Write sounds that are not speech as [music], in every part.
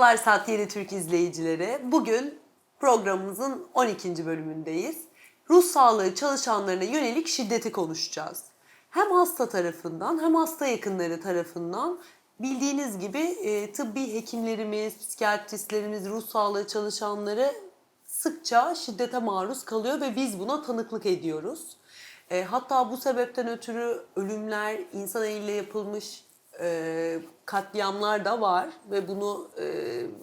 Merhabalar Saat Yeni Türk izleyicileri. Bugün programımızın 12. bölümündeyiz. Ruh sağlığı çalışanlarına yönelik şiddeti konuşacağız. Hem hasta tarafından hem hasta yakınları tarafından bildiğiniz gibi e, tıbbi hekimlerimiz, psikiyatristlerimiz, ruh sağlığı çalışanları sıkça şiddete maruz kalıyor ve biz buna tanıklık ediyoruz. E, hatta bu sebepten ötürü ölümler, insan eliyle yapılmış e, katliamlar da var ve bunu e,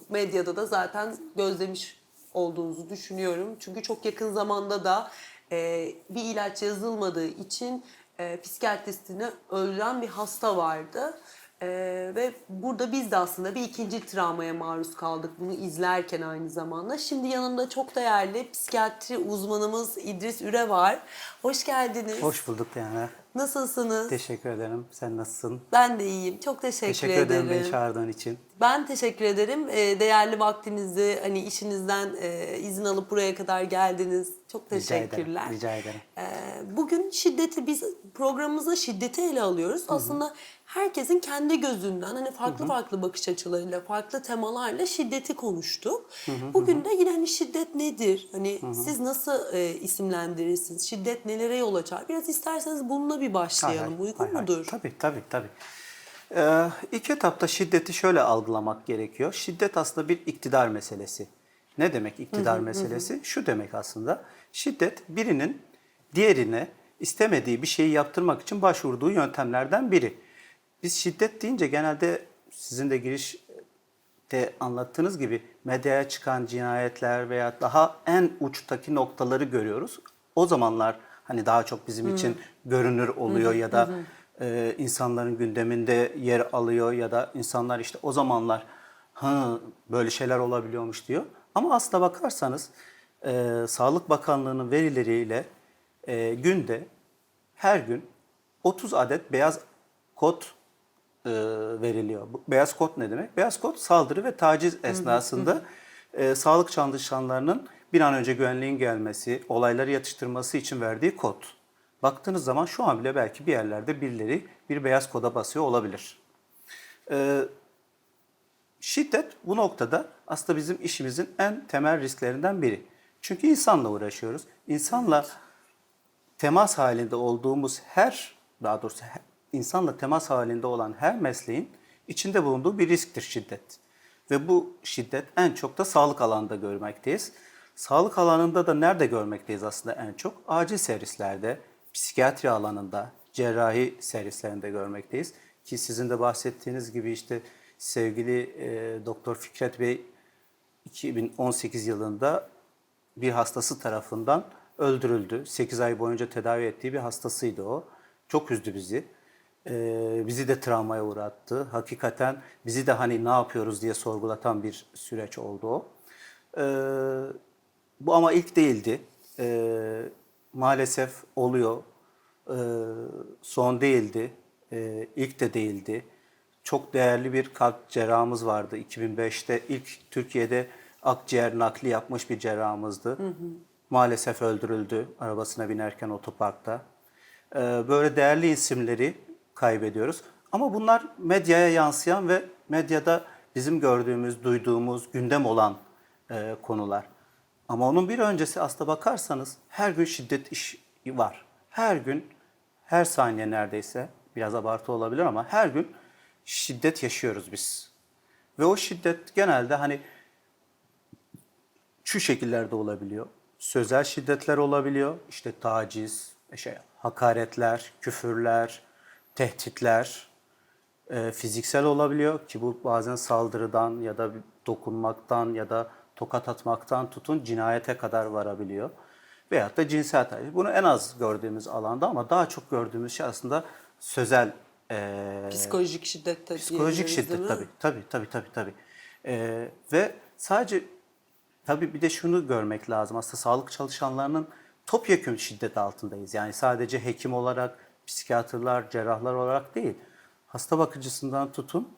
medyada da zaten gözlemiş olduğunuzu düşünüyorum. Çünkü çok yakın zamanda da e, bir ilaç yazılmadığı için e, psikiyatristini öldüren bir hasta vardı. E, ve burada biz de aslında bir ikinci travmaya maruz kaldık bunu izlerken aynı zamanda. Şimdi yanımda çok değerli psikiyatri uzmanımız İdris Üre var. Hoş geldiniz. Hoş bulduk yani. Nasılsınız? Teşekkür ederim. Sen nasılsın? Ben de iyiyim. Çok teşekkür, Teşekkür ederim. ederim beni çağırdığın için. Ben teşekkür ederim. Ee, değerli vaktinizi hani işinizden e, izin alıp buraya kadar geldiniz. Çok Rica teşekkürler. ederim. Rica ederim. Ee, bugün şiddeti biz programımızda şiddeti ele alıyoruz. Aslında herkesin kendi gözünden hani farklı farklı bakış açılarıyla, farklı temalarla şiddeti konuştuk. Bugün de yine hani şiddet nedir? Hani siz nasıl e, isimlendirirsiniz? Şiddet nelere yol açar? Biraz isterseniz bununla bir başlayalım. Hay hay, Uygun hay hay. mudur? Tabii tabii tabii. Ee, ilk etapta şiddeti şöyle algılamak gerekiyor. Şiddet aslında bir iktidar meselesi. Ne demek iktidar meselesi? Şu demek aslında. Şiddet birinin diğerine istemediği bir şeyi yaptırmak için başvurduğu yöntemlerden biri. Biz şiddet deyince genelde sizin de girişte anlattığınız gibi medyaya çıkan cinayetler veya daha en uçtaki noktaları görüyoruz. O zamanlar hani daha çok bizim için görünür oluyor ya da e, insanların gündeminde yer alıyor ya da insanlar işte o zamanlar ha böyle şeyler olabiliyormuş diyor. Ama aslına bakarsanız e, Sağlık Bakanlığı'nın verileriyle e, günde her gün 30 adet beyaz kod e, veriliyor. Beyaz kod ne demek? Beyaz kod saldırı ve taciz esnasında e, sağlık çalışanlarının bir an önce güvenliğin gelmesi, olayları yatıştırması için verdiği kod. Baktığınız zaman şu an bile belki bir yerlerde birileri bir beyaz koda basıyor olabilir. E, şiddet bu noktada aslında bizim işimizin en temel risklerinden biri. Çünkü insanla uğraşıyoruz. İnsanla temas halinde olduğumuz her, daha doğrusu insanla temas halinde olan her mesleğin içinde bulunduğu bir risktir şiddet. Ve bu şiddet en çok da sağlık alanında görmekteyiz. Sağlık alanında da nerede görmekteyiz aslında en çok? Acil servislerde, psikiyatri alanında, cerrahi servislerinde görmekteyiz. Ki sizin de bahsettiğiniz gibi işte sevgili e, Doktor Fikret Bey 2018 yılında bir hastası tarafından öldürüldü. 8 ay boyunca tedavi ettiği bir hastasıydı o. Çok üzdü bizi. Ee, bizi de travmaya uğrattı. Hakikaten bizi de hani ne yapıyoruz diye sorgulatan bir süreç oldu o. Ee, bu ama ilk değildi. Ee, maalesef oluyor. Ee, son değildi. Ee, ilk de değildi. Çok değerli bir kalp cerrahımız vardı 2005'te. ilk Türkiye'de akciğer nakli yapmış bir cerrahımızdı. Maalesef öldürüldü arabasına binerken otoparkta. Ee, böyle değerli isimleri kaybediyoruz. Ama bunlar medyaya yansıyan ve medyada bizim gördüğümüz, duyduğumuz, gündem olan e, konular. Ama onun bir öncesi aslına bakarsanız her gün şiddet iş var. Her gün, her saniye neredeyse, biraz abartı olabilir ama her gün şiddet yaşıyoruz biz. Ve o şiddet genelde hani şu şekillerde olabiliyor. Sözel şiddetler olabiliyor. İşte taciz, şey, hakaretler, küfürler, tehditler, e, fiziksel olabiliyor ki bu bazen saldırıdan ya da dokunmaktan ya da tokat atmaktan tutun cinayete kadar varabiliyor. Veyahut da cinsel taciz. Bunu en az gördüğümüz alanda ama daha çok gördüğümüz şey aslında sözel e, Psikolojik şiddet de Psikolojik şiddet tabii. Tabii tabii tabii tabii. Ee, ve sadece tabii bir de şunu görmek lazım. Aslında sağlık çalışanlarının topyekun şiddet altındayız. Yani sadece hekim olarak, psikiyatrlar, cerrahlar olarak değil. Hasta bakıcısından tutun,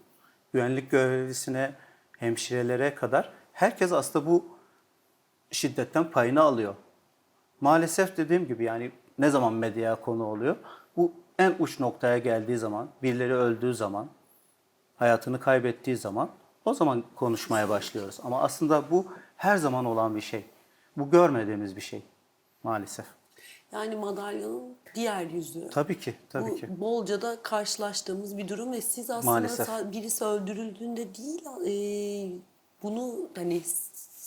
güvenlik görevlisine, hemşirelere kadar herkes aslında bu şiddetten payını alıyor. Maalesef dediğim gibi yani ne zaman medyaya konu oluyor? Bu en uç noktaya geldiği zaman, birileri öldüğü zaman, hayatını kaybettiği zaman o zaman konuşmaya başlıyoruz. Ama aslında bu her zaman olan bir şey. Bu görmediğimiz bir şey maalesef. Yani madalyonun diğer yüzü. Tabii ki, tabii Bu ki. bolca da karşılaştığımız bir durum ve siz aslında Maalesef. sa- birisi öldürüldüğünde değil e, bunu hani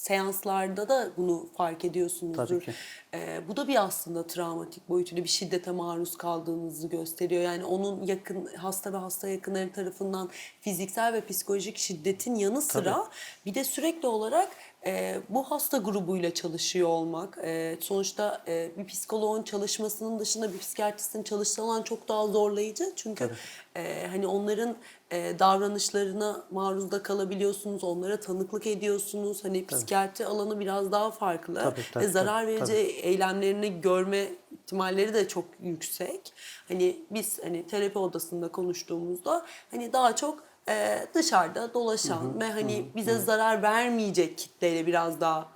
seanslarda da bunu fark ediyorsunuzdur. Tabii ki. E, bu da bir aslında travmatik boyutuyla bir şiddete maruz kaldığınızı gösteriyor. Yani onun yakın hasta ve hasta yakınları tarafından fiziksel ve psikolojik şiddetin yanı sıra bir de sürekli olarak e, bu hasta grubuyla çalışıyor olmak. E, sonuçta e, bir psikoloğun çalışmasının dışında bir psikiyatristin çalıştığı alan çok daha zorlayıcı. Çünkü e, hani onların e, davranışlarına maruz da kalabiliyorsunuz, onlara tanıklık ediyorsunuz. Hani psikiyatri alanı biraz daha farklı Tabii, tabii, ve zarar tabii, verici eylemlerini görme ihtimalleri de çok yüksek. Hani biz hani terapi odasında konuştuğumuzda hani daha çok e, dışarıda dolaşan ve hani bize zarar vermeyecek kitleyle biraz daha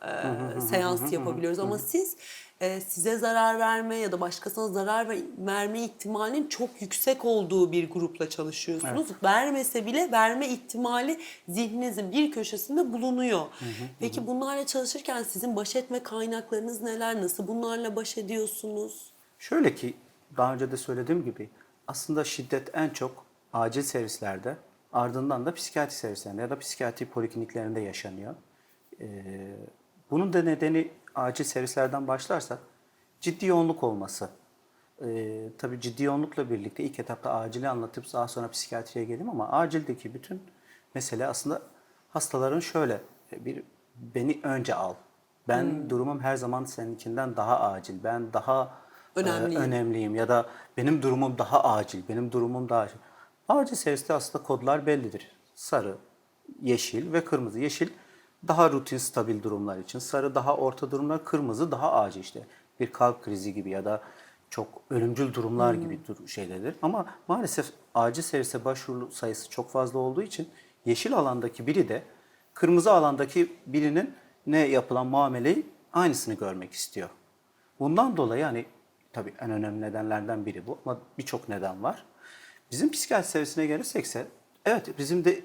e, seans yapabiliyoruz. Ama siz e, size zarar verme ya da başkasına zarar ver- verme ihtimalinin çok yüksek olduğu bir grupla çalışıyorsunuz. Vermese bile verme ihtimali zihninizin bir köşesinde bulunuyor. Peki bunlarla çalışırken sizin baş etme kaynaklarınız neler? Nasıl bunlarla baş ediyorsunuz? Şöyle ki daha önce de söylediğim gibi aslında şiddet en çok acil servislerde ardından da psikiyatri servislerinde ya da psikiyatri polikliniklerinde yaşanıyor. Ee, bunun da nedeni acil servislerden başlarsak ciddi yoğunluk olması. Ee, tabii ciddi yoğunlukla birlikte ilk etapta acili anlatıp daha sonra psikiyatriye geleyim ama acildeki bütün mesele aslında hastaların şöyle bir beni önce al. Ben durumum her zaman seninkinden daha acil. Ben daha e, Önemliyim. önemliyim ya da benim durumum daha acil. Benim durumum daha acil. Acil serviste aslında kodlar bellidir. Sarı, yeşil ve kırmızı. Yeşil daha rutin stabil durumlar için. Sarı daha orta durumlar, kırmızı daha acil işte. Bir kalp krizi gibi ya da çok ölümcül durumlar gibi dur- şeylerdir. Ama maalesef acil servise başvuru sayısı çok fazla olduğu için yeşil alandaki biri de kırmızı alandaki birinin ne yapılan muameleyi aynısını görmek istiyor. Bundan dolayı hani tabii en önemli nedenlerden biri bu ama birçok neden var. Bizim psikiyatri servisine gelirsekse evet bizim de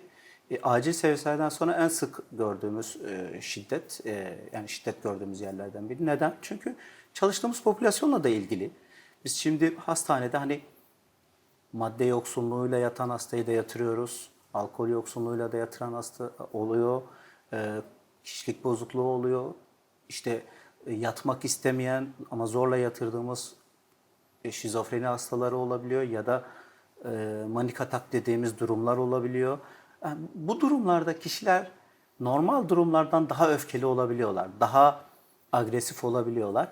e, acil servislerden sonra en sık gördüğümüz e, şiddet e, yani şiddet gördüğümüz yerlerden biri. Neden? Çünkü çalıştığımız popülasyonla da ilgili. Biz şimdi hastanede hani madde yoksunluğuyla yatan hastayı da yatırıyoruz. Alkol yoksunluğuyla da yatıran hasta oluyor. Ee, kişilik bozukluğu oluyor. İşte e, yatmak istemeyen ama zorla yatırdığımız e, şizofreni hastaları olabiliyor ya da e, manik atak dediğimiz durumlar olabiliyor. Yani bu durumlarda kişiler normal durumlardan daha öfkeli olabiliyorlar. Daha agresif olabiliyorlar.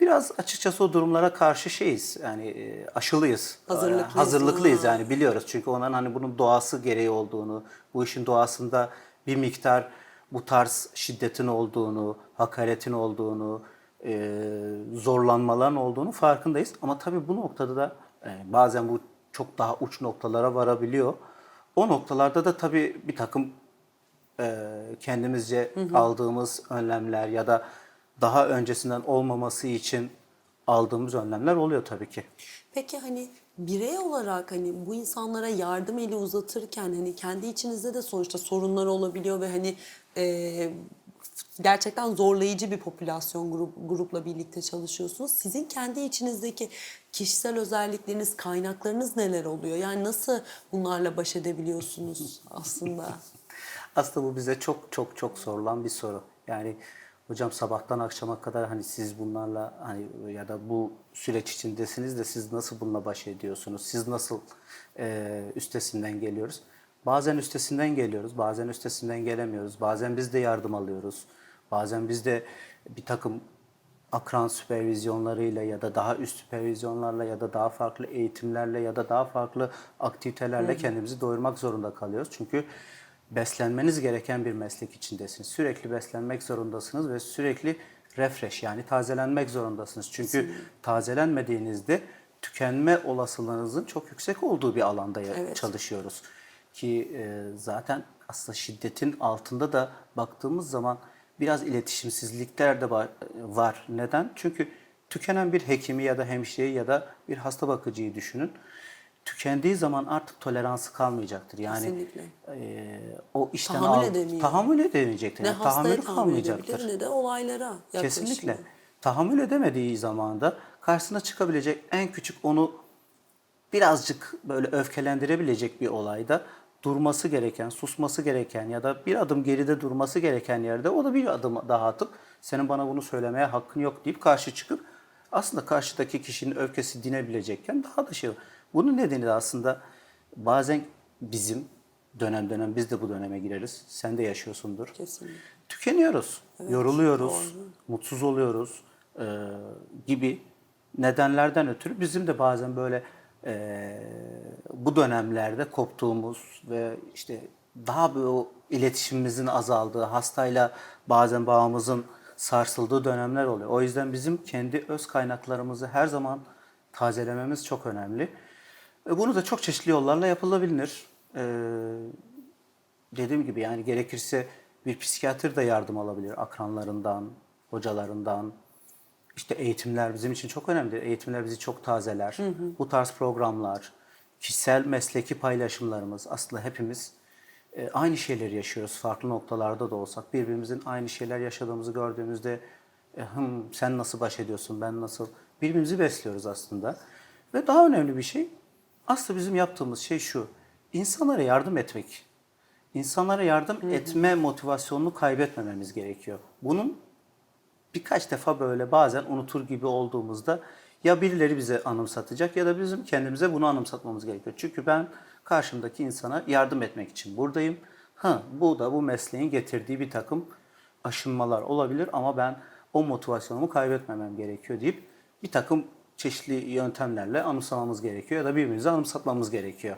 Biraz açıkçası o durumlara karşı şeyiz. Yani e, aşılıyız. Hazırlıklıyız. E, Hazırlıklıyız Ha. yani biliyoruz. Çünkü onun hani bunun doğası gereği olduğunu, bu işin doğasında bir miktar bu tarz şiddetin olduğunu, hakaretin olduğunu, e, zorlanmaların olduğunu farkındayız. Ama tabii bu noktada da e, bazen bu çok daha uç noktalara varabiliyor. O noktalarda da tabii bir takım e, kendimizce aldığımız önlemler ya da daha öncesinden olmaması için aldığımız önlemler oluyor tabii ki. Peki hani birey olarak hani bu insanlara yardım eli uzatırken hani kendi içinizde de sonuçta sorunlar olabiliyor ve hani e, gerçekten zorlayıcı bir popülasyon grup, grupla birlikte çalışıyorsunuz. Sizin kendi içinizdeki kişisel özellikleriniz, kaynaklarınız neler oluyor? Yani nasıl bunlarla baş edebiliyorsunuz [laughs] aslında? Aslında bu bize çok çok çok sorulan bir soru. Yani hocam sabahtan akşama kadar hani siz bunlarla hani ya da bu süreç içindesiniz de siz nasıl bununla baş ediyorsunuz? Siz nasıl e, üstesinden geliyoruz? Bazen üstesinden geliyoruz, bazen üstesinden gelemiyoruz. Bazen biz de yardım alıyoruz. Bazen biz de bir takım akran süpervizyonlarıyla ya da daha üst süpervizyonlarla ya da daha farklı eğitimlerle ya da daha farklı aktivitelerle kendimizi doyurmak zorunda kalıyoruz. Çünkü beslenmeniz gereken bir meslek içindesiniz. Sürekli beslenmek zorundasınız ve sürekli refresh yani tazelenmek zorundasınız. Çünkü tazelenmediğinizde tükenme olasılığınızın çok yüksek olduğu bir alanda Evet. çalışıyoruz. Ki e, zaten aslında şiddetin altında da baktığımız zaman biraz iletişimsizlikler de var. Neden? Çünkü tükenen bir hekimi ya da hemşireyi ya da bir hasta bakıcıyı düşünün. tükendiği zaman artık toleransı kalmayacaktır. Yani Kesinlikle. e, o işten Tahammül al- edemiyor. tahammül edemeyecektir. Ne Yani hastaya tahammül kalmayacaktır. edebilir ne de olaylara yaklaşımı. Kesinlikle. Tahammül edemediği zaman da karşısına çıkabilecek en küçük onu birazcık böyle öfkelendirebilecek bir olayda durması gereken, susması gereken ya da bir adım geride durması gereken yerde o da bir adım daha atıp senin bana bunu söylemeye hakkın yok deyip karşı çıkıp aslında karşıdaki kişinin öfkesi dinebilecekken daha da şey. Bunun nedeni de aslında bazen bizim dönem dönem biz de bu döneme gireriz. Sen de yaşıyorsundur. Kesinlikle. Tükeniyoruz, yoruluyoruz, mutsuz oluyoruz e, gibi nedenlerden ötürü bizim de bazen böyle e, bu dönemlerde koptuğumuz ve işte daha bir o iletişimimizin azaldığı, hastayla bazen bağımızın sarsıldığı dönemler oluyor. O yüzden bizim kendi öz kaynaklarımızı her zaman tazelememiz çok önemli. E, Bunu da çok çeşitli yollarla yapılabilir. E, dediğim gibi yani gerekirse bir psikiyatr da yardım alabilir akranlarından, hocalarından. İşte eğitimler bizim için çok önemli. Eğitimler bizi çok tazeler. Bu tarz programlar, kişisel mesleki paylaşımlarımız aslında hepimiz e, aynı şeyleri yaşıyoruz. Farklı noktalarda da olsak birbirimizin aynı şeyler yaşadığımızı gördüğümüzde e, hım, sen nasıl baş ediyorsun, ben nasıl birbirimizi besliyoruz aslında. Ve daha önemli bir şey aslında bizim yaptığımız şey şu. insanlara yardım etmek. İnsanlara yardım etme motivasyonunu kaybetmememiz gerekiyor. Bunun birkaç defa böyle bazen unutur gibi olduğumuzda ya birileri bize anımsatacak ya da bizim kendimize bunu anımsatmamız gerekiyor. Çünkü ben karşımdaki insana yardım etmek için buradayım. Ha, bu da bu mesleğin getirdiği bir takım aşınmalar olabilir ama ben o motivasyonumu kaybetmemem gerekiyor deyip bir takım çeşitli yöntemlerle anımsamamız gerekiyor ya da birbirimize anımsatmamız gerekiyor.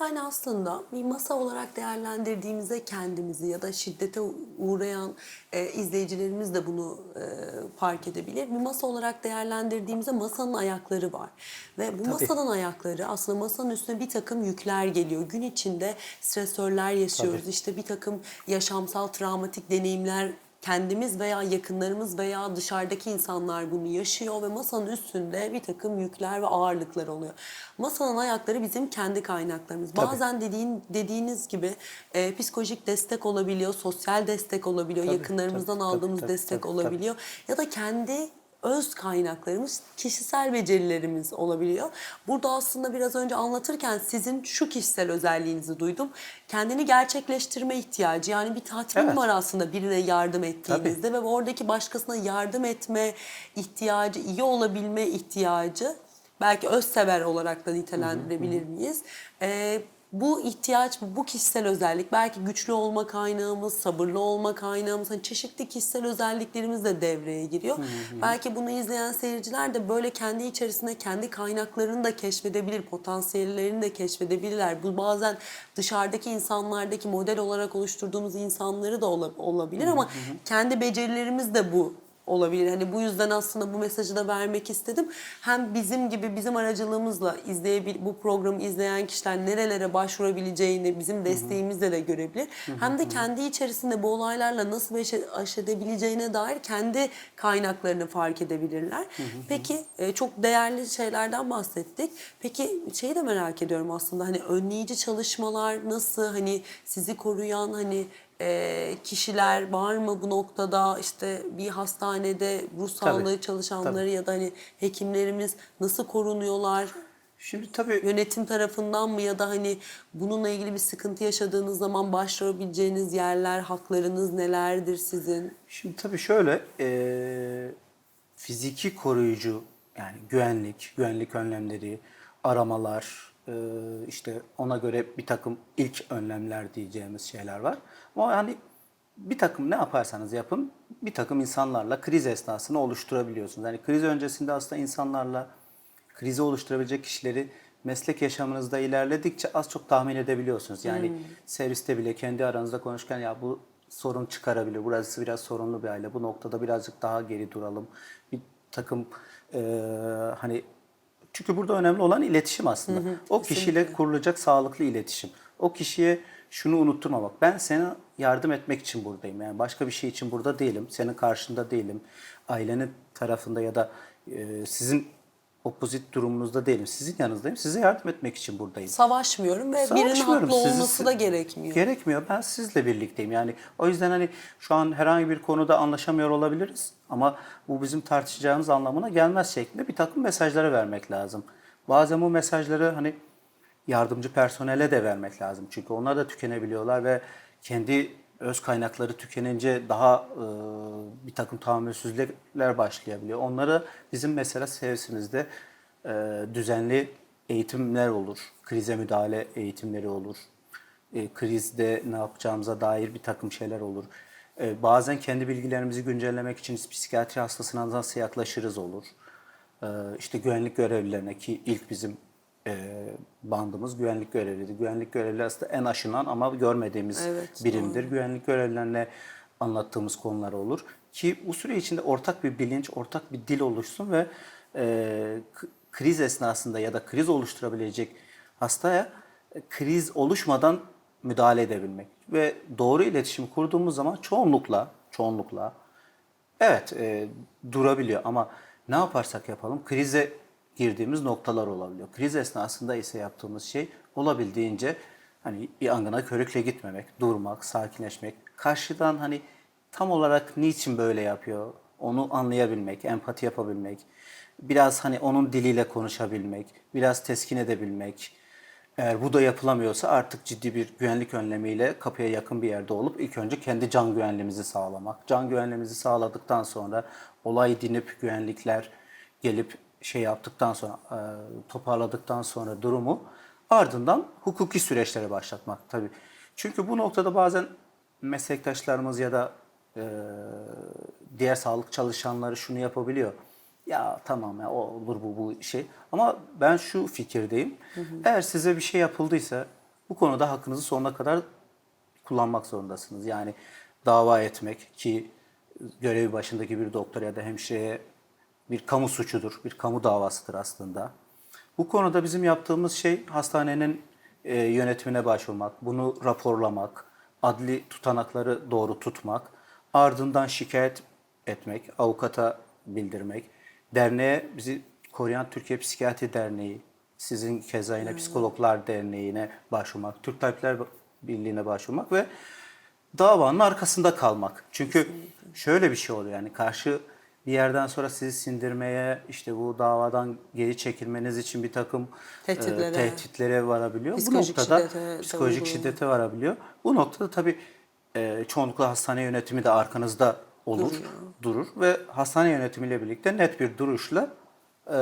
Yani aslında bir masa olarak değerlendirdiğimizde kendimizi ya da şiddete uğrayan e, izleyicilerimiz de bunu e, fark edebilir. Bir masa olarak değerlendirdiğimizde masanın ayakları var. Ve bu Tabii. masanın ayakları aslında masanın üstüne bir takım yükler geliyor. Gün içinde stresörler yaşıyoruz. Tabii. İşte bir takım yaşamsal travmatik deneyimler kendimiz veya yakınlarımız veya dışarıdaki insanlar bunu yaşıyor ve masanın üstünde bir takım yükler ve ağırlıklar oluyor. Masanın ayakları bizim kendi kaynaklarımız. Tabii. Bazen dediğin dediğiniz gibi e, psikolojik destek olabiliyor, sosyal destek olabiliyor, Tabii, yakınlarımızdan tabii, aldığımız tabii, destek tabii, olabiliyor ya da kendi öz kaynaklarımız, kişisel becerilerimiz olabiliyor. Burada aslında biraz önce anlatırken sizin şu kişisel özelliğinizi duydum. Kendini gerçekleştirme ihtiyacı. Yani bir tatmin Evet. var aslında birine yardım ettiğinizde ve oradaki başkasına yardım etme ihtiyacı, iyi olabilme ihtiyacı belki özsever olarak da nitelendirebilir miyiz? Ee, bu ihtiyaç, bu kişisel özellik belki güçlü olma kaynağımız, sabırlı olma kaynağımız, hani çeşitli kişisel özelliklerimiz de devreye giriyor. Belki bunu izleyen seyirciler de böyle kendi içerisinde kendi kaynaklarını da keşfedebilir, potansiyellerini de keşfedebilirler. Bu bazen dışarıdaki insanlardaki model olarak oluşturduğumuz insanları da ola- olabilir ama kendi becerilerimiz de bu olabilir. Hani bu yüzden aslında bu mesajı da vermek istedim. Hem bizim gibi bizim aracılığımızla izleyebil bu programı izleyen kişiler nerelere başvurabileceğini bizim desteğimizle de görebilir. Hem de kendi içerisinde bu olaylarla nasıl baş baş edebileceğine dair kendi kaynaklarını fark edebilirler. Peki e, çok değerli şeylerden bahsettik. Peki şeyi de merak ediyorum aslında hani önleyici çalışmalar nasıl hani sizi koruyan hani e, kişiler var mı bu noktada işte bir hastanede ruh sağlığı Tabii, çalışanları ya da hani hekimlerimiz nasıl korunuyorlar? Şimdi tabii Yönetim tarafından mı ya da hani bununla ilgili bir sıkıntı yaşadığınız zaman başvurabileceğiniz yerler, haklarınız nelerdir sizin? Şimdi tabii şöyle, eee, fiziki koruyucu yani güvenlik, güvenlik önlemleri, aramalar, eee, işte ona göre bir takım ilk önlemler diyeceğimiz şeyler var. Ama yani bir takım ne yaparsanız yapın bir takım insanlarla kriz esnasını oluşturabiliyorsunuz. Yani kriz öncesinde aslında insanlarla krizi oluşturabilecek kişileri meslek yaşamınızda ilerledikçe az çok tahmin edebiliyorsunuz. Yani serviste bile kendi aranızda konuşurken ya bu sorun çıkarabilir. Burası biraz sorunlu bir aile. Bu noktada birazcık daha geri duralım. Bir takım eee, hani çünkü burada önemli olan iletişim aslında. o kişiyle kurulacak sağlıklı iletişim. O kişiye şunu unutturmamak. Ben sana yardım etmek için buradayım. Yani başka bir şey için burada değilim. Senin karşında değilim. Ailenin tarafında ya da e, sizin opozit durumunuzda değilim. Sizin yanınızdayım. Size yardım etmek için buradayım. Savaşmıyorum ve birinin haklı Sizi- olması da gerekmiyor. Gerekmiyor. Ben sizle birlikteyim. Yani o yüzden hani şu an herhangi bir konuda anlaşamıyor olabiliriz ama bu bizim tartışacağımız anlamına gelmez şeklinde bir takım mesajları vermek lazım. Bazen bu mesajları hani yardımcı personele de vermek lazım. Çünkü onlar da tükenebiliyorlar ve kendi öz kaynakları tükenince daha e, bir takım tahammülsüzlükler başlayabiliyor. Onları bizim mesela servisimizde e, düzenli eğitimler olur. Krize müdahale eğitimleri olur. E, krizde ne yapacağımıza dair bir takım şeyler olur. E, bazen kendi bilgilerimizi güncellemek için psikiyatri hastasına nasıl yaklaşırız olur. E, işte güvenlik görevlilerine ki ilk bizim e, bandımız güvenlik görevliydi. Güvenlik görevlileri aslında en aşınan ama görmediğimiz Evet, birimdir. Güvenlik görevlilerine anlattığımız konular olur. Ki bu süre içinde ortak bir bilinç, ortak bir dil oluşsun ve e, kriz esnasında ya da kriz oluşturabilecek hastaya e, kriz oluşmadan müdahale edebilmek. Ve doğru iletişim kurduğumuz zaman çoğunlukla, çoğunlukla evet e, durabiliyor ama ne yaparsak yapalım krize girdiğimiz noktalar olabiliyor. Kriz esnasında ise yaptığımız şey olabildiğince hani bir angına körükle gitmemek, durmak, sakinleşmek. Karşıdan hani tam olarak niçin böyle yapıyor onu anlayabilmek, empati yapabilmek. Biraz hani onun diliyle konuşabilmek, biraz teskin edebilmek. Eğer bu da yapılamıyorsa artık ciddi bir güvenlik önlemiyle kapıya yakın bir yerde olup ilk önce kendi can güvenliğimizi sağlamak. Can güvenliğimizi sağladıktan sonra olay dinip güvenlikler gelip şey yaptıktan sonra e, toparladıktan sonra durumu ardından hukuki süreçlere başlatmak tabii. Çünkü bu noktada bazen meslektaşlarımız ya da e, diğer sağlık çalışanları şunu yapabiliyor. Ya tamam ya o olur bu bu şey. Ama ben şu fikirdeyim. Eğer size bir şey yapıldıysa bu konuda hakkınızı sonuna kadar kullanmak zorundasınız. Yani dava etmek ki görevi başındaki bir doktor ya da hemşireye bir kamu suçudur, bir kamu davasıdır aslında. Bu konuda bizim yaptığımız şey hastanenin e, yönetimine başvurmak, bunu raporlamak, adli tutanakları doğru tutmak, ardından şikayet etmek, avukata bildirmek, derneğe bizi koruyan Türkiye Psikiyatri Derneği, sizin keza yine Psikologlar Derneği'ne başvurmak, Türk Tabipler Birliği'ne başvurmak ve davanın arkasında kalmak. Çünkü şöyle bir şey oluyor yani karşı bir yerden sonra sizi sindirmeye, işte bu davadan geri çekilmeniz için bir takım e, Tehditlere. tehditlere varabiliyor. Psikolojik bu noktada şiddete, psikolojik tabii şiddete varabiliyor. Bu noktada tabii e, çoğunlukla hastane yönetimi de arkanızda olur, Duruyor. durur ve hastane yönetimiyle birlikte net bir duruşla e,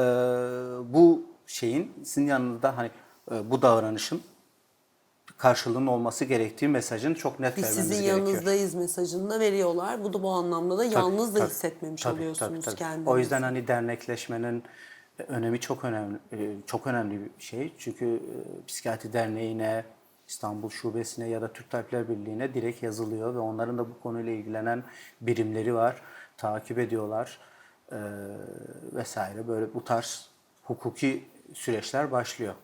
bu şeyin sizin yanında hani e, bu davranışın karşılığının olması gerektiği mesajını çok net Biz vermemiz sizin gerekiyor. yanınızdayız mesajını da veriyorlar. Bu da bu anlamda da yalnız da tabii, hissetmemiş tabii, oluyorsunuz tabii, tabii. kendinizi. O yüzden hani dernekleşmenin e, önemi çok önemli e, çok önemli bir şey. Çünkü e, Psikiyatri Derneği'ne, İstanbul Şubesi'ne ya da Türk Tabipler Birliği'ne direkt yazılıyor ve onların da bu konuyla ilgilenen birimleri var. Takip ediyorlar vesaire. Böyle bu tarz hukuki süreçler başlıyor.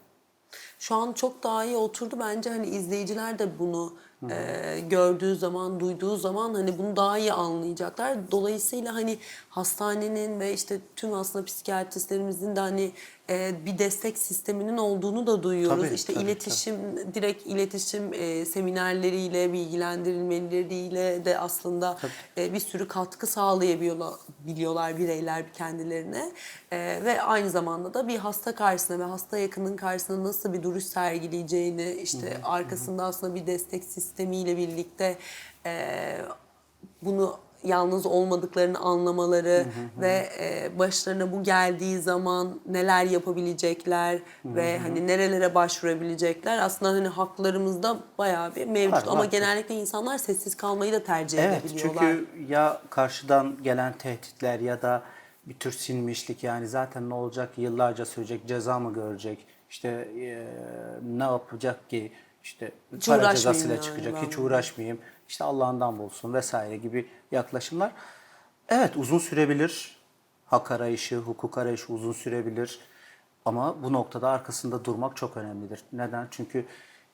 Şu an çok daha iyi oturdu bence hani izleyiciler de bunu e, gördüğü zaman, duyduğu zaman hani bunu daha iyi anlayacaklar. Dolayısıyla hani hastanenin ve işte tüm aslında psikiyatristlerimizin de hani e, bir destek sisteminin olduğunu da duyuyoruz. Tabii, işte tabii, iletişim, direkt iletişim e, seminerleriyle, bilgilendirilmeleriyle de aslında e, bir sürü katkı sağlayabiliyorlar biliyorlar bireyler kendilerine. E, ve aynı zamanda da bir hasta karşısında ve hasta yakının karşısında nasıl bir duruş sergileyeceğini, işte arkasında aslında bir destek sistemiyle birlikte e, bunu yalnız olmadıklarını anlamaları ve e, başlarına bu geldiği zaman neler yapabilecekler ve hani nerelere başvurabilecekler? Aslında hani haklarımızda bayağı bir mevcut Var, ama var. genellikle insanlar sessiz kalmayı da tercih Evet edebiliyorlar. çünkü ya karşıdan gelen tehditler ya da bir tür sinmişlik yani zaten ne olacak yıllarca sürecek ceza mı görecek işte e, ne yapacak ki? İşte Hiç para cezasıyla yani çıkacak ben. hiç uğraşmayayım işte Allah'ından bulsun vesaire gibi yaklaşımlar. Evet uzun sürebilir hak arayışı hukuk arayışı uzun sürebilir ama bu noktada arkasında durmak çok önemlidir. Neden? Çünkü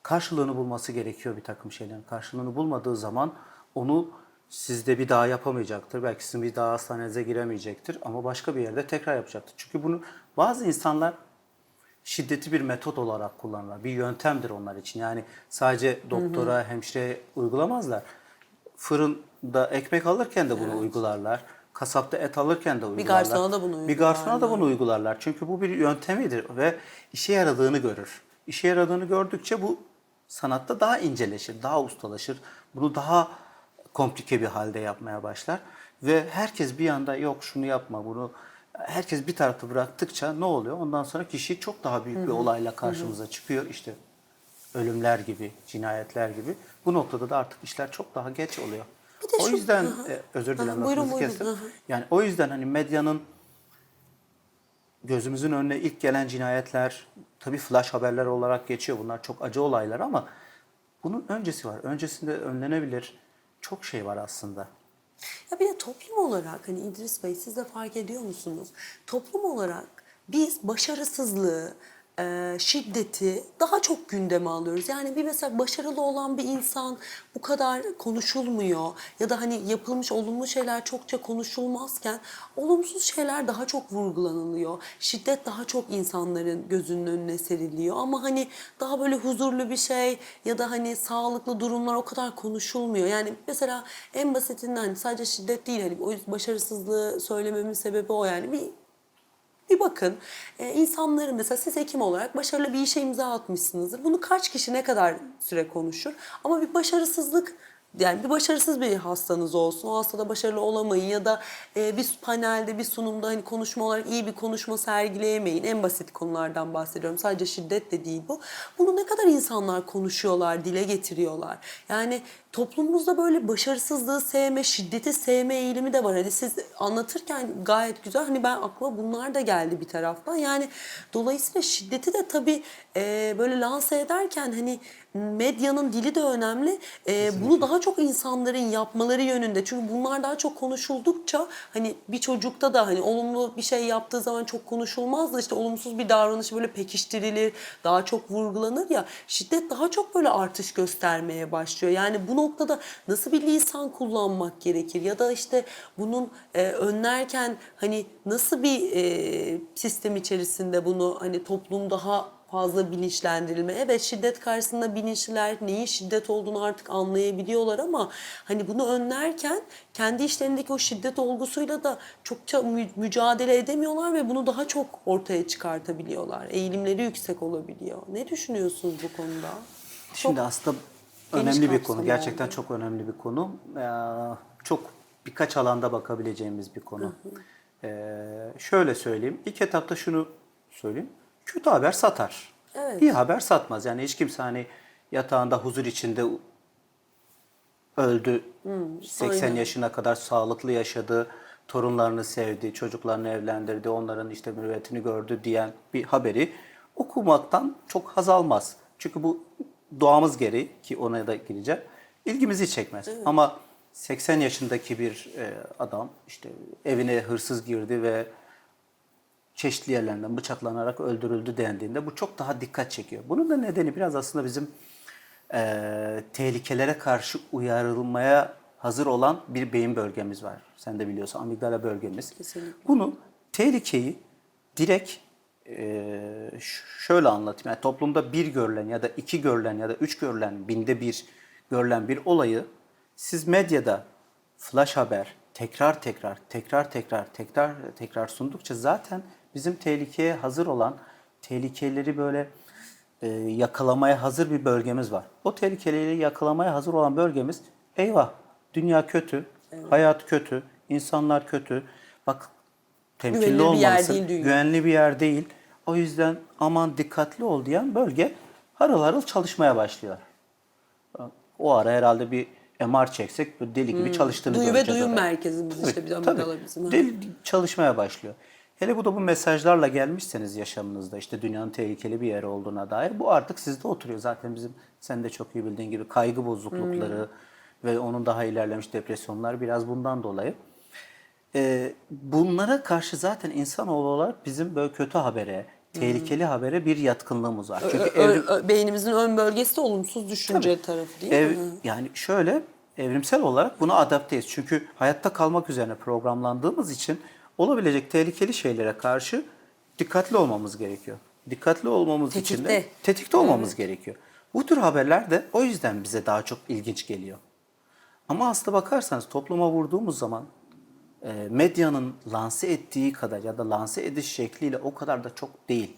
karşılığını bulması gerekiyor bir takım şeylerin. Karşılığını bulmadığı zaman onu sizde bir daha yapamayacaktır. Belki sizin bir daha hastanenize giremeyecektir ama başka bir yerde tekrar yapacaktır. Çünkü bunu bazı insanlar şiddeti bir metot olarak kullanırlar. Bir yöntemdir onlar için. Yani sadece doktora, hemşireye uygulamazlar. Fırında ekmek alırken de bunu uygularlar. Kasapta et alırken de uygularlar. garsona da bunu Bir garsona da uygularlar. bunu uygularlar. Çünkü bu bir yöntemidir ve işe yaradığını görür. İşe yaradığını gördükçe bu sanatta daha inceleşir, daha ustalaşır. Bunu daha komplike bir halde yapmaya başlar. Ve herkes bir anda yok şunu yapma bunu herkes bir tarafta bıraktıkça ne oluyor? Ondan sonra kişi çok daha büyük bir olayla karşımıza çıkıyor. İşte ölümler gibi, cinayetler gibi. Bu noktada da artık işler çok daha geç oluyor. Bir de o şu- yüzden e, özür dilerim buyurun, lafınızı buyurun. kestim. Yani o yüzden hani medyanın gözümüzün önüne ilk gelen cinayetler tabii flash haberler olarak geçiyor. Bunlar çok acı olaylar ama bunun öncesi var. Öncesinde önlenebilir çok şey var aslında. Ya bir de toplum olarak hani İdris Bey siz de fark ediyor musunuz? Toplum olarak biz başarısızlığı, e, şiddeti daha çok gündeme alıyoruz. Yani bir mesela başarılı olan bir insan bu kadar konuşulmuyor ya da hani yapılmış olumlu şeyler çokça konuşulmazken olumsuz şeyler daha çok vurgulanılıyor. Şiddet daha çok insanların gözünün önüne seriliyor ama hani daha böyle huzurlu bir şey ya da hani sağlıklı durumlar o kadar konuşulmuyor. Yani mesela en basitinden hani sadece şiddet değil hani o başarısızlığı söylememin sebebi o yani bir bir bakın e, insanların mesela siz hekim olarak başarılı bir işe imza atmışsınızdır. Bunu kaç kişi ne kadar süre konuşur? Ama bir başarısızlık yani bir başarısız bir hastanız olsun. O hastada başarılı olamayın ya da e, bir panelde bir sunumda hani konuşma olarak iyi bir konuşma sergileyemeyin. En basit konulardan bahsediyorum. Sadece şiddet de değil bu. Bunu ne kadar insanlar konuşuyorlar, dile getiriyorlar. Yani toplumumuzda böyle başarısızlığı sevme, şiddeti sevme eğilimi de var. Hani siz anlatırken gayet güzel. Hani ben aklıma bunlar da geldi bir taraftan. Yani dolayısıyla şiddeti de tabii e, böyle lanse ederken hani medyanın dili de önemli. E, bunu daha çok insanların yapmaları yönünde. Çünkü bunlar daha çok konuşuldukça hani bir çocukta da hani olumlu bir şey yaptığı zaman çok konuşulmaz da işte olumsuz bir davranışı böyle pekiştirilir, daha çok vurgulanır ya. Şiddet daha çok böyle artış göstermeye başlıyor. Yani bu noktada nasıl bir lisan kullanmak gerekir ya da işte bunun e, önlerken hani nasıl bir e, sistem içerisinde bunu hani toplum daha fazla bilinçlendirilme. Evet şiddet karşısında bilinçliler neyin şiddet olduğunu artık anlayabiliyorlar ama hani bunu önlerken kendi işlerindeki o şiddet olgusuyla da çokça mü- mücadele edemiyorlar ve bunu daha çok ortaya çıkartabiliyorlar. Eğilimleri yüksek olabiliyor. Ne düşünüyorsunuz bu konuda? Şimdi Çok aslında geniş önemli bir konu. Gerçekten çok önemli bir konu. Ee, çok birkaç alanda bakabileceğimiz bir konu. Ee, şöyle söyleyeyim. İlk etapta şunu söyleyeyim. Kötü haber satar. Evet. İyi haber satmaz. Yani hiç kimse hani yatağında huzur içinde öldü. 80 Hmm, aynen. yaşına kadar sağlıklı yaşadı. Torunlarını sevdi, çocuklarını evlendirdi, onların işte mürüvvetini gördü diyen bir haberi okumaktan çok haz almaz. Çünkü bu doğamız gereği ki ona da gireceğim. ilgimizi çekmez. Ama 80 yaşındaki bir e, adam işte evine hırsız girdi ve çeşitli yerlerinden bıçaklanarak öldürüldü dendiğinde bu çok daha dikkat çekiyor. Bunun da nedeni biraz aslında bizim eee, tehlikelere karşı uyarılmaya hazır olan bir beyin bölgemiz var. Sen de biliyorsun amigdala bölgemiz. Kesinlikle. Bunu tehlikeyi direkt eee, ş- şöyle anlatayım. Yani toplumda bir görülen ya da iki görülen ya da üç görülen, binde bir görülen bir olayı siz medyada flash haber tekrar tekrar tekrar tekrar tekrar tekrar sundukça zaten bizim tehlikeye hazır olan tehlikeleri böyle e, yakalamaya hazır bir bölgemiz var. O tehlikeleri yakalamaya hazır olan bölgemiz eyvah dünya kötü, hayat kötü, insanlar kötü. Bak temkinli bir yer olmalısın. değil dünya. Güvenli bir yer değil. O yüzden aman dikkatli ol diyen bölge harıl harıl çalışmaya başlıyor. O ara herhalde bir MR çeksek deli gibi çalıştığını Hmm. Duyu ve göreceğiz duyum oraya. merkezimiz Tabii, işte, tabii. amigdala bizim. Deli çalışmaya başlıyor. Hele bu da bu mesajlarla gelmişseniz yaşamınızda işte dünyanın tehlikeli bir yer olduğuna dair bu artık sizde oturuyor. Zaten bizim sen de çok iyi bildiğin gibi kaygı bozuklukları Hmm. ve onun daha ilerlemiş depresyonlar biraz bundan dolayı. Ee, bunlara karşı zaten insanoğlu olarak bizim böyle kötü habere, tehlikeli habere bir yatkınlığımız var. Çünkü Ö- evrim- ö- beynimizin ön bölgesi de olumsuz düşünce tarafı değil Ev, mi? yani şöyle evrimsel olarak buna adapteyiz. Çünkü hayatta kalmak üzerine programlandığımız için olabilecek tehlikeli şeylere karşı dikkatli olmamız gerekiyor. Dikkatli olmamız için de Tetikte. tetikte olmamız gerekiyor. Bu tür haberler de o yüzden bize daha çok ilginç geliyor. Ama aslına bakarsanız topluma vurduğumuz zaman medyanın lanse ettiği kadar ya da lanse ediş şekliyle o kadar da çok değil.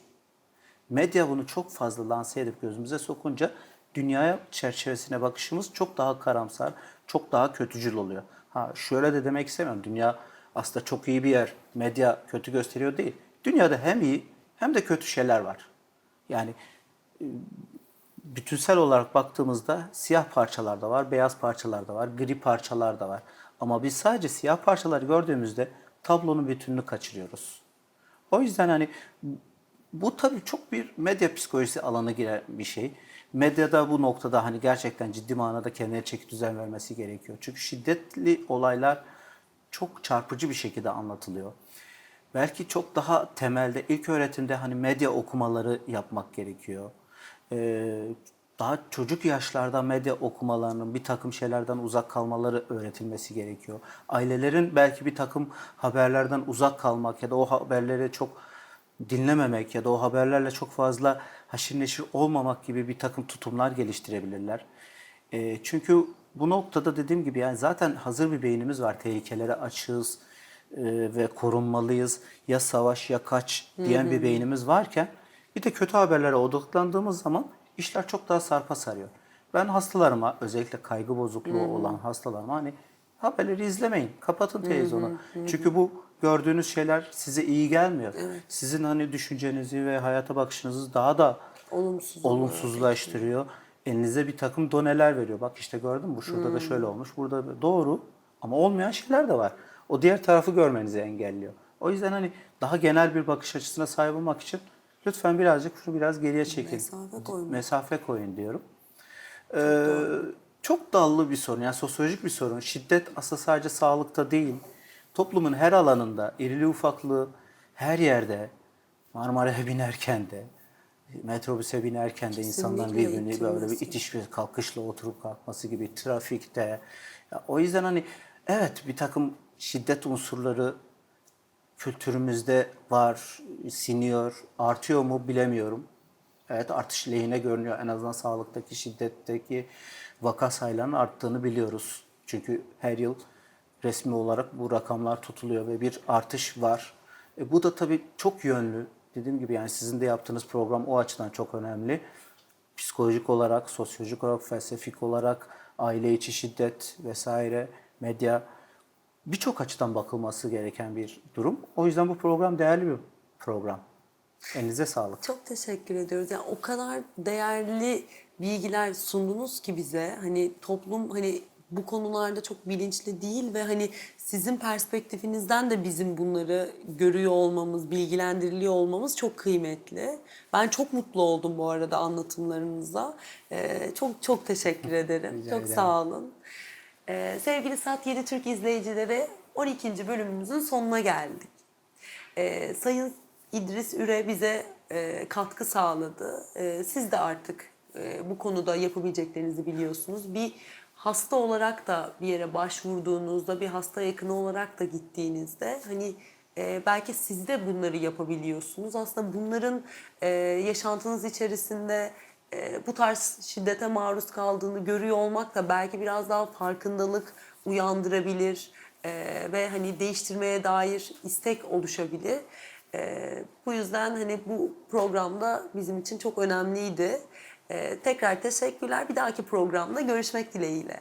Medya bunu çok fazla lanse edip gözümüze sokunca dünyaya çerçevesine bakışımız çok daha karamsar, çok daha kötücül oluyor. Ha şöyle de demek istemiyorum. Dünya aslında çok iyi bir yer. Medya kötü gösteriyor değil. Dünyada hem iyi hem de kötü şeyler var. Yani bütünsel olarak baktığımızda siyah parçalar da var, beyaz parçalar da var, gri parçalar da var. Ama biz sadece siyah parçaları gördüğümüzde tablonun bütününü kaçırıyoruz. O yüzden hani bu tabii çok bir medya psikolojisi alanı giren bir şey. Medyada bu noktada hani gerçekten ciddi manada kendine çeki düzen vermesi gerekiyor. Çünkü şiddetli olaylar çok çarpıcı bir şekilde anlatılıyor. Belki çok daha temelde ilk öğretimde hani medya okumaları yapmak gerekiyor. Ee, daha çocuk yaşlarda medya okumalarının bir takım şeylerden uzak kalmaları öğretilmesi gerekiyor. Ailelerin belki bir takım haberlerden uzak kalmak ya da o haberleri çok dinlememek ya da o haberlerle çok fazla haşir neşir olmamak gibi bir takım tutumlar geliştirebilirler. Ee, çünkü bu noktada dediğim gibi yani zaten hazır bir beynimiz var. Tehlikelere açığız e, ve korunmalıyız. Ya savaş ya kaç diyen bir beynimiz varken bir de kötü haberlere odaklandığımız zaman işler çok daha sarpa sarıyor. Ben hastalarıma özellikle kaygı bozukluğu olan hastalarıma hani haberleri izlemeyin. Kapatın televizyonu. Çünkü bu gördüğünüz şeyler size iyi gelmiyor. Sizin hani düşüncenizi ve hayata bakışınızı daha da Olumsuz olumsuzlaştırıyor. Elinize bir takım doneler veriyor. Bak işte gördün mü şurada da şöyle olmuş. Burada da- doğru ama olmayan şeyler de var. O diğer tarafı görmenizi engelliyor. O yüzden hani daha genel bir bakış açısına sahip olmak için lütfen birazcık şunu biraz geriye çekin. Mesafe koymak. Mesafe koyun diyorum. Ee, çok dallı bir sorun. Yani sosyolojik bir sorun. Şiddet aslında sadece sağlıkta değil. Toplumun her alanında, irili ufaklı her yerde, Marmara'ya [laughs] binerken de, metrobüse binerken de insanların Kesinlikle birbirini böyle bir itilmesi. itiş ve kalkışla oturup kalkması gibi trafikte. Ya o yüzden hani evet bir takım şiddet unsurları kültürümüzde var, siniyor, artıyor mu bilemiyorum. Evet artış lehine görünüyor. En azından sağlıktaki şiddetteki vaka sayılarının arttığını biliyoruz. Çünkü her yıl resmi olarak bu rakamlar tutuluyor ve bir artış var. E, bu da tabii çok yönlü. Dediğim gibi yani sizin de yaptığınız program o açıdan çok önemli. Psikolojik olarak, sosyolojik olarak, felsefik olarak, aile içi şiddet vesaire, medya birçok açıdan bakılması gereken bir durum. O yüzden bu program değerli bir program. Elinize sağlık. Çok teşekkür ediyoruz. Yani o kadar değerli bilgiler sundunuz ki bize. Hani toplum hani bu konularda çok bilinçli değil ve hani sizin perspektifinizden de bizim bunları görüyor olmamız, bilgilendiriliyor olmamız çok kıymetli. Ben çok mutlu oldum bu arada anlatımlarınızla. Ee, çok çok teşekkür [laughs] ederim. Rica çok ederim. sağ olun. Ee, sevgili Saat 7 Türk izleyicileri 12. bölümümüzün sonuna geldik. Ee, Sayın İdris Üre bize e, katkı sağladı. Ee, siz de artık e, bu konuda yapabileceklerinizi biliyorsunuz. Bir hasta olarak da bir yere başvurduğunuzda, bir hasta yakını olarak da gittiğinizde hani e, belki siz de bunları yapabiliyorsunuz. Aslında bunların e, yaşantınız içerisinde e, bu tarz şiddete maruz kaldığını görüyor olmak da belki biraz daha farkındalık uyandırabilir e, ve hani değiştirmeye dair istek oluşabilir. E, bu yüzden hani bu programda bizim için çok önemliydi. E, tekrar teşekkürler. Bir dahaki programda görüşmek dileğiyle.